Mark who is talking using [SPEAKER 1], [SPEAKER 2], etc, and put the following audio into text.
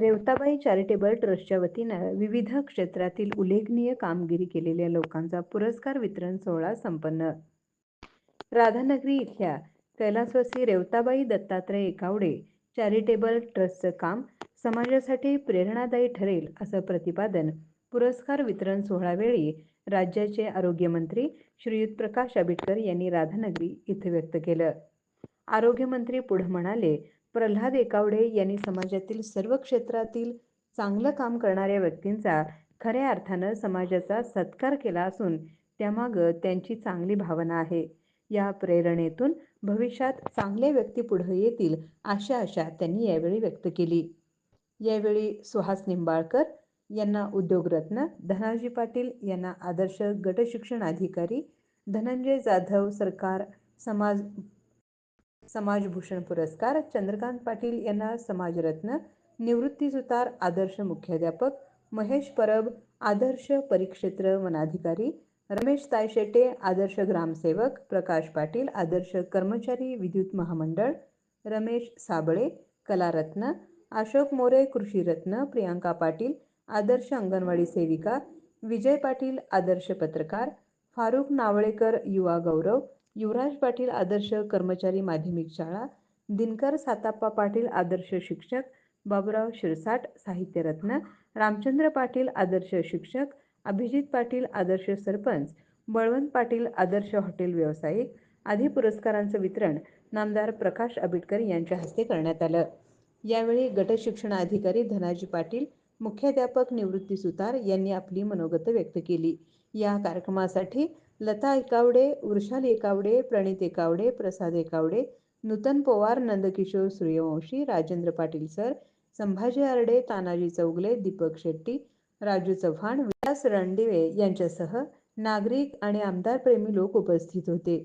[SPEAKER 1] रेवताबाई charitable ट्रस्टच्या वतीनं विविध क्षेत्रातील उल्लेखनीय कामगिरी केलेल्या लोकांचा पुरस्कार वितरण सोहळा संपन्न. राधानगरी इथल्या कैलासवासी रेवताबाई दत्तात्रय एकावडे चॅरिटेबल ट्रस्टचं काम समाजासाठी प्रेरणादायी ठरेल असं प्रतिपादन पुरस्कार वितरण सोहळ्यावेळी राज्याचे आरोग्यमंत्री श्रीयुत प्रकाश आंबेडकर यांनी राधानगरी इथं व्यक्त केलं. आरोग्यमंत्री पुढं म्हणाले, प्रल्हाद एकावडे यांनी समाजातील सर्व क्षेत्रातील चांगलं काम करणाऱ्या व्यक्तींचा खऱ्या अर्थानं समाजाचा सत्कार केला असून त्यामागं त्यांची चांगली भावना आहे. या प्रेरणेतून भविष्यात चांगले व्यक्ती पुढं येतील अशा आशा त्यांनी यावेळी व्यक्त केली. यावेळी सुहास निंबाळकर यांना उद्योगरत्न, धनाजी पाटील यांना आदर्श गटशिक्षणाधिकारी, धनंजय जाधव सरकार समाज समाजभूषण पुरस्कार, चंद्रकांत पाटील यांना समाजरत्न, निवृत्ती सुतार आदर्श मुख्याध्यापक, महेश परब आदर्श परिक्षेत्र वनाधिकारी, रमेश तायशेटे आदर्श ग्रामसेवक, प्रकाश पाटील आदर्श कर्मचारी विद्युत महामंडळ, रमेश साबळे कलारत्न, अशोक मोरे कृषिरत्न, प्रियांका पाटील आदर्श अंगणवाडी सेविका, विजय पाटील आदर्श पत्रकार, फारुख नावळेकर युवा गौरव, युवराज पाटील आदर्श कर्मचारी माध्यमिक शाळा, दिनकर साताप्पा पाटील आदर्श शिक्षक, बाबुराव शिरसाट साहित्यरत्न, रामचंद्र पाटील आदर्श शिक्षक, अभिजीत पाटील आदर्श सरपंच, बळवंत पाटील आदर्श हॉटेल व्यावसायिक आदी पुरस्कारांचं वितरण नामदार प्रकाश आबिटकर यांच्या हस्ते करण्यात आलं. यावेळी गटशिक्षणाधिकारी धनाजी पाटील, मुख्याध्यापक निवृत्ती सुतार यांनी आपली मनोगत व्यक्त केली. या कार्यक्रमासाठी लता एकावडे, वृषाली एकावडे, प्रणित एकावडे, प्रसाद एकावडे, नूतन पोवार, नंदकिशोर सूर्यवंशी, राजेंद्र पाटील सर, संभाजी आरडे तानाजी चौगले, दीपक शेट्टी, राजू चव्हाण, विलास रणदिवे यांच्यासह नागरिक आणि आमदारप्रेमी लोक उपस्थित होते.